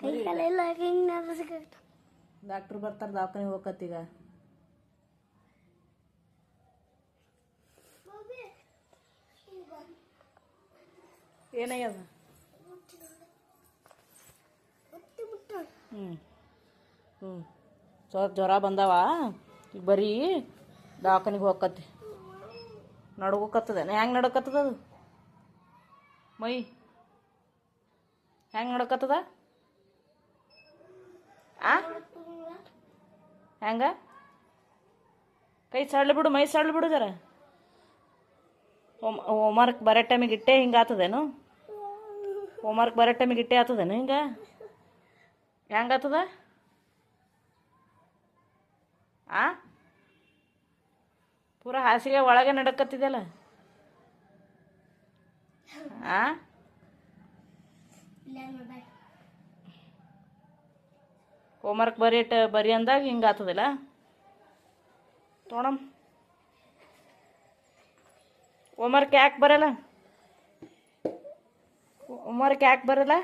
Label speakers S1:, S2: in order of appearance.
S1: ಕೈ ಕಾಲೆಲ್ಲ ಹಿಂಗೆ ನರ್ಸಕ್ಕೆ
S2: ಡಾಕ್ಟ್ರ್ ಬರ್ತಾರೆ ದವಾಖಾನಿಗೆ ಹೋಗತ್ತೀಗ ಏನಾಗ್ಯದ? ಹ್ಞೂ ಹ್ಞೂ ಸ್ವಲ್ಪ ಜ್ವರ ಬಂದಾವ? ಈಗ ಬರೀ ದವಾಖಾನಿಗೆ ಹೋಗತ್ತಿ ನಡ್ಕೋಕತ್ತದ ಹೆಂಗೆ ನಡಕತ್ತದ ಅದು? ಮೈ, ಹೆಂಗೆ ನಡ್ಕತ್ತದ? ಆ? ಹೆಂಗ? ಕೈ ಸಡ್ಲು ಬಿಡು, ಮೈ ಸಡ್ಲು ಬಿಡು ಜರ. ಹೋಮ್ ಹೋಮ್ವರ್ಕ್ ಬರೋ ಟೈಮಿಗೆ ಇಟ್ಟೆ ಹಿಂಗೆ ಆತದೇನು? ಹೋಮ್ವರ್ಕ್ ಬರೋ ಟೈಮಿಗೆ ಇಟ್ಟೆ ಆತದೇನು ಹಿಂಗೆ? ಹೆಂಗೆ ಆತದ? ಆ? ಪೂರ ಹಾಸಿಗೆ ಒಳಗೆ ನಡಕತ್ತಿದೆಲ್ಲ ಆ? ಹೋಮ್ವರ್ಕ್ ಬರೀ ಟ ಬರಿ ಅಂದಾಗ ಹಿಂಗೆ ಆತದಿಲ್ಲ? ತೊಗೊಳಮ್ ಹೋಮ್ವರ್ಕ್ ಯಾಕೆ ಬರಲ್ಲ? ಹೋಮ್ವರ್ಕ್ ಯಾಕೆ ಬರಲ್ಲ?